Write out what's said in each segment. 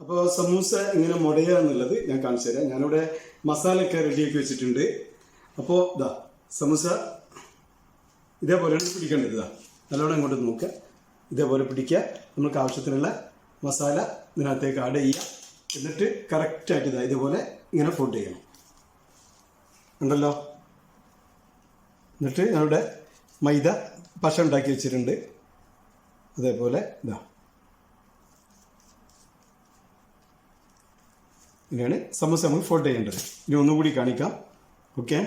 അപ്പോൾ സമൂസ ഇങ്ങനെ മുടയുക എന്നുള്ളത് ഞാൻ കാണിച്ചു തരാം. ഞാനിവിടെ മസാലയൊക്കെ റെഡിയാക്കി വെച്ചിട്ടുണ്ട്. അപ്പോൾ ഇതാ സമൂസ ഇതേപോലെയാണ് പിടിക്കേണ്ടത്. ഇതാ നല്ലോണം ഇങ്ങോട്ട് നോക്കുക ഇതേപോലെ പിടിക്കുക. നമുക്ക് ആവശ്യത്തിനുള്ള മസാല ഇതിനകത്തേക്ക് ആഡ് ചെയ്യുക. എന്നിട്ട് കറക്റ്റായിട്ട് ഇതാ ഇതേപോലെ ഇങ്ങനെ ഫോൾഡ് ചെയ്യണം. ഉണ്ടല്ലോ? എന്നിട്ട് ഞാനിവിടെ മൈദ പശ ഉണ്ടാക്കി വെച്ചിട്ടുണ്ട്. അതേപോലെ ഇതാ ഇങ്ങനെയാണ്. സമൂസ നമ്മൾ ഫോൾഡ് ചെയ്യേണ്ടത്. ഇനി ഒന്നുകൂടി കാണിക്കാം. ഓക്കെ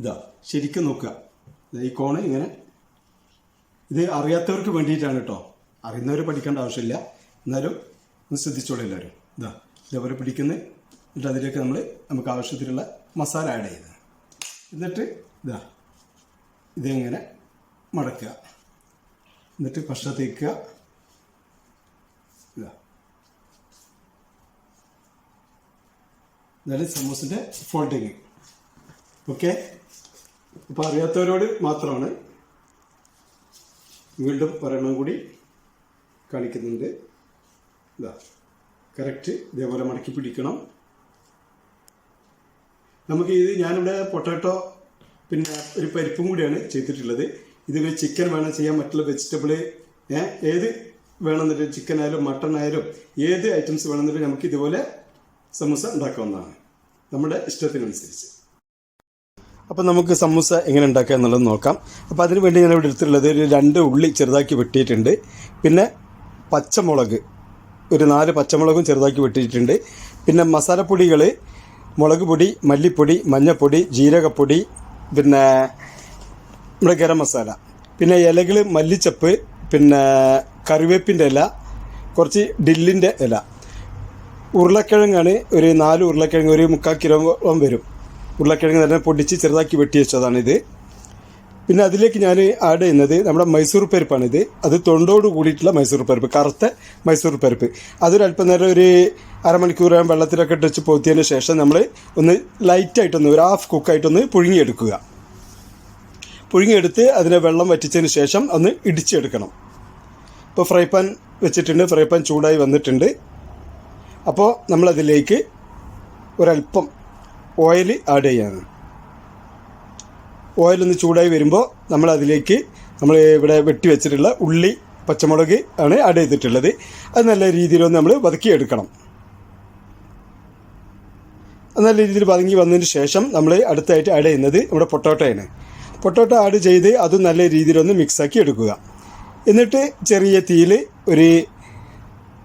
ഇതാ ശരിക്കും നോക്കുക. ഈ കോണ് ഇങ്ങനെ. ഇത് അറിയാത്തവർക്ക് വേണ്ടിയിട്ടാണ് കേട്ടോ. അറിയുന്നവർ പഠിക്കേണ്ട ആവശ്യമില്ല. എന്നാലും ഒന്ന് ശ്രദ്ധിച്ചോളൂ എല്ലാവരും. ഇതാ ഇതേപോലെ പിടിക്കുന്നത് എന്നിട്ട് അതിലേക്ക് നമ്മൾ നമുക്ക് ആവശ്യത്തിനുള്ള മസാല ആഡ് ചെയ്ത് എന്നിട്ട് ഇതാ ഇതിങ്ങനെ മടക്കുക. എന്നിട്ട് പശ തേക്കുക ഇതാ. ഇതാണ് സമൂസിന്റെ ഫോൾഡിങ് ഓക്കെ അപ്പോൾ അറിയാത്തവരോട് മാത്രമാണ് വീണ്ടും ഒരെണ്ണം കൂടി കാണിക്കുന്നുണ്ട്. ഇതാ കറക്റ്റ് ഇതേപോലെ മടക്കി പിടിക്കണം. നമുക്ക് ഇത് ഞാനിവിടെ പൊട്ടാറ്റോ പിന്നെ ഒരു പരിപ്പും കൂടിയാണ് ചെയ്തിട്ടുള്ളത്. ഇതിൽ ചിക്കൻ വേണം ചെയ്യാൻ മറ്റുള്ള വെജിറ്റബിൾ ഏത് വേണമെന്നില്ല ചിക്കൻ ആയാലും മട്ടൺ ആയാലും ഏത് ഐറ്റംസ് വേണമെന്നില്ല നമുക്ക് ഇതുപോലെ സമൂസ ഉണ്ടാക്കാവുന്നതാണ്. നമ്മുടെ ഇഷ്ടത്തിനനുസരിച്ച്. അപ്പോൾ നമുക്ക് സമൂസ എങ്ങനെ ഉണ്ടാക്കുക എന്നുള്ളത് നോക്കാം. അപ്പോൾ അതിന് വേണ്ടി ഞാൻ ഇവിടെ എടുത്തിട്ടുള്ളത് ഒരു രണ്ട് ഉള്ളി ചെറുതാക്കി വെട്ടിയിട്ടുണ്ട്. പിന്നെ പച്ചമുളക് ഒരു നാല് പച്ചമുളകും ചെറുതാക്കി വെട്ടിയിട്ടുണ്ട്. പിന്നെ മസാലപ്പൊടികൾ മുളക് പൊടി മല്ലിപ്പൊടി മഞ്ഞൾപ്പൊടി ജീരകപ്പൊടി പിന്നെ നമ്മുടെ ഗരം മസാല. പിന്നെ ഇലകൾ മല്ലിച്ചപ്പ് പിന്നെ കറിവേപ്പിന്റെ ഇല കുറച്ച് ഡില്ലിന്റെ ഇല. ഉരുളക്കിഴങ്ങാണ് ഒരു നാല് ഉരുളക്കിഴങ്ങ് ഒരു മുക്കാൽ കിലോളം വരും. ഉരുളക്കിഴങ്ങ് തന്നെ പൊടിച്ച് ചെറുതാക്കി വെട്ടി വെച്ചതാണ് ഇത്. പിന്നെ അതിലേക്ക് ഞാൻ ആഡ് ചെയ്യുന്നത് നമ്മുടെ മൈസൂർ പരിപ്പാണിത്. അത് തൊണ്ടോട് കൂടിയിട്ടുള്ള മൈസൂർ പരിപ്പ് കറുത്ത മൈസൂർ പരിപ്പ്. അതൊരല്പം നേരം ഒരു അരമണിക്കൂർ വെള്ളത്തിലൊക്കെ ഇട്ട് വെച്ച് പോത്തിയതിന് ശേഷം നമ്മൾ ഒന്ന് ലൈറ്റായിട്ടൊന്ന് ഒരു ഹാഫ് കുക്കായിട്ടൊന്ന് പുഴുങ്ങിയെടുക്കുക. പുഴുങ്ങിയെടുത്ത് അതിനെ വെള്ളം വറ്റിച്ചതിന് ശേഷം ഒന്ന് ഇടിച്ചെടുക്കണം. ഇപ്പോൾ ഫ്രൈ പാൻ വെച്ചിട്ടുണ്ട് ഫ്രൈ പാൻ ചൂടായി വന്നിട്ടുണ്ട്. അപ്പോൾ നമ്മളതിലേക്ക് ഒരല്പം ഓയിൽ ആഡ് ചെയ്യാണ്. ഓയിലൊന്ന് ചൂടായി വരുമ്പോൾ നമ്മളതിലേക്ക് നമ്മൾ ഇവിടെ വെട്ടി വെച്ചിട്ടുള്ള ഉള്ളി പച്ചമുളക് ആണ് ആഡ് ചെയ്തിട്ടുള്ളത്. അത് നല്ല രീതിയിലൊന്ന് നമ്മൾ വതക്കിയെടുക്കണം. നല്ല രീതിയിൽ വതങ്ങി വന്നതിന് ശേഷം നമ്മൾ അടുത്തായിട്ട് ആഡ് ചെയ്യുന്നത് നമ്മുടെ പൊട്ടോട്ടയാണ്. പൊട്ടോട്ട ആഡ് ചെയ്ത് അത് നല്ല രീതിയിലൊന്ന് മിക്സാക്കി എടുക്കുക. എന്നിട്ട് ചെറിയ തീയിൽ ഒരു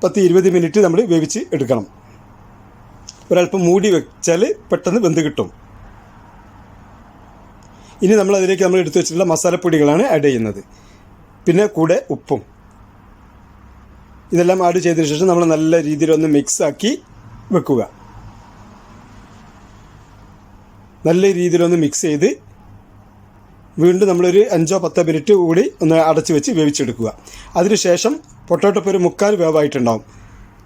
പത്ത് ഇരുപത് മിനിറ്റ് നമ്മൾ വേവിച്ച് എടുക്കണം. ഒരല്പം മൂടി വെച്ചാൽ പെട്ടെന്ന് വെന്ത് കിട്ടും. ഇനി നമ്മൾ അതിലേക്ക് നമ്മൾ എടുത്തു വെച്ചിട്ടുള്ള മസാലപ്പൊടികളാണ് ആഡ് ചെയ്യുന്നത്. പിന്നെ കൂടെ ഉപ്പും. ഇതെല്ലാം ആഡ് ചെയ്തതിന് ശേഷം നമ്മൾ നല്ല രീതിയിൽ ഒന്ന് മിക്സ് ആക്കി വെക്കുക. നല്ല രീതിയിലൊന്ന് മിക്സ് ചെയ്ത് വീണ്ടും നമ്മളൊരു അഞ്ചോ പത്തോ മിനിറ്റ് കൂടി ഒന്ന് അടച്ച് വെച്ച് വേവിച്ചെടുക്കുക. അതിനുശേഷം പൊട്ടോട്ടപ്പ് ഒരു മുക്കാൽ വേവായിട്ടുണ്ടാവും.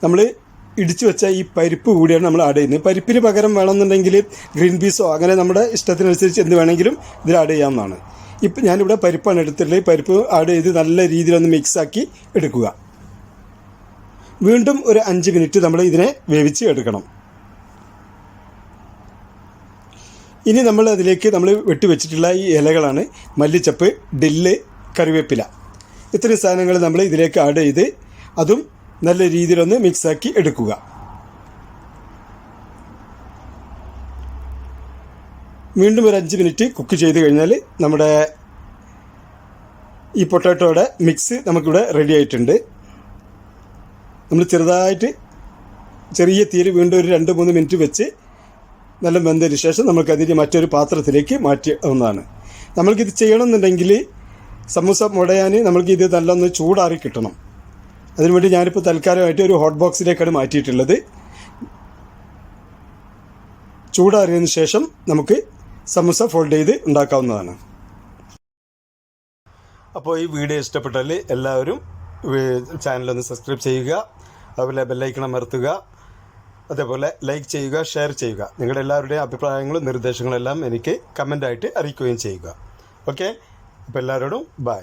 നമ്മൾ ഇടിച്ചു വെച്ച ഈ പരിപ്പ് കൂടിയാണ് നമ്മൾ ആഡ് ചെയ്യുന്നത്. പരിപ്പിന് പകരം വേണമെന്നുണ്ടെങ്കിൽ ഗ്രീൻ പീസോ അങ്ങനെ നമ്മുടെ ഇഷ്ടത്തിനനുസരിച്ച് എന്ത് വേണമെങ്കിലും ഇതിൽ ആഡ് ചെയ്യാവുന്നതാണ്. ഇപ്പം ഞാനിവിടെ പരിപ്പാണ് എടുത്തിട്ടുള്ളത്. ഈ പരിപ്പ് ആഡ് ചെയ്ത് നല്ല രീതിയിലൊന്ന് മിക്സാക്കി എടുക്കുക. വീണ്ടും ഒരു അഞ്ച് മിനിറ്റ് നമ്മൾ ഇതിനെ വേവിച്ച് എടുക്കണം. ഇനി നമ്മൾ അതിലേക്ക് നമ്മൾ വെട്ടിവെച്ചിട്ടുള്ള ഈ ഇലകളാണ് മല്ലിച്ചപ്പ് ഡില്ല് കറിവേപ്പില. ഇത്രയും സാധനങ്ങൾ നമ്മൾ ഇതിലേക്ക് ആഡ് ചെയ്ത് അതും നല്ല രീതിയിലൊന്ന് മിക്സാക്കി എടുക്കുക. വീണ്ടും ഒരു അഞ്ച് മിനിറ്റ് കുക്ക് ചെയ്ത് കഴിഞ്ഞാൽ നമ്മുടെ ഈ പൊട്ടാറ്റോയുടെ മിക്സ് നമുക്കിവിടെ റെഡി ആയിട്ടുണ്ട്. നമ്മൾ ചെറുതായിട്ട് ചെറിയ തീയിൽ വീണ്ടും ഒരു രണ്ട് മൂന്ന് മിനിറ്റ് വെച്ച് നല്ല വെന്തതിന് ശേഷം നമുക്കതിന് മറ്റൊരു പാത്രത്തിലേക്ക് മാറ്റി ഒന്നാണ്. നമ്മൾക്കിത് ചെയ്യണമെന്നുണ്ടെങ്കിൽ സമൂസ മുടയാൻ നമ്മൾക്കിത് നല്ലൊന്ന് ചൂടാറി കിട്ടണം. അതിനുവേണ്ടി ഞാനിപ്പോൾ തൽക്കാലമായിട്ട് ഒരു ഹോട്ട് ബോക്സിലേക്കാണ് മാറ്റിയിട്ടുള്ളത്. ചൂടാറിയതിന് ശേഷം നമുക്ക് സമൂസ ഫോൾഡ് ചെയ്ത് ഉണ്ടാക്കാവുന്നതാണ്. അപ്പോൾ ഈ വീഡിയോ ഇഷ്ടപ്പെട്ടാൽ എല്ലാവരും ചാനലൊന്ന് സബ്സ്ക്രൈബ് ചെയ്യുക. അതുപോലെ ബെല്ലൈക്കണം അമർത്തുക. അതേപോലെ ലൈക്ക് ചെയ്യുക ഷെയർ ചെയ്യുക. നിങ്ങളുടെ എല്ലാവരുടെയും അഭിപ്രായങ്ങളും നിർദ്ദേശങ്ങളെല്ലാം എനിക്ക് കമന്റായിട്ട് അറിയിക്കുകയും ചെയ്യുക. ഓക്കെ? അപ്പോൾ എല്ലാവരോടും ബൈ.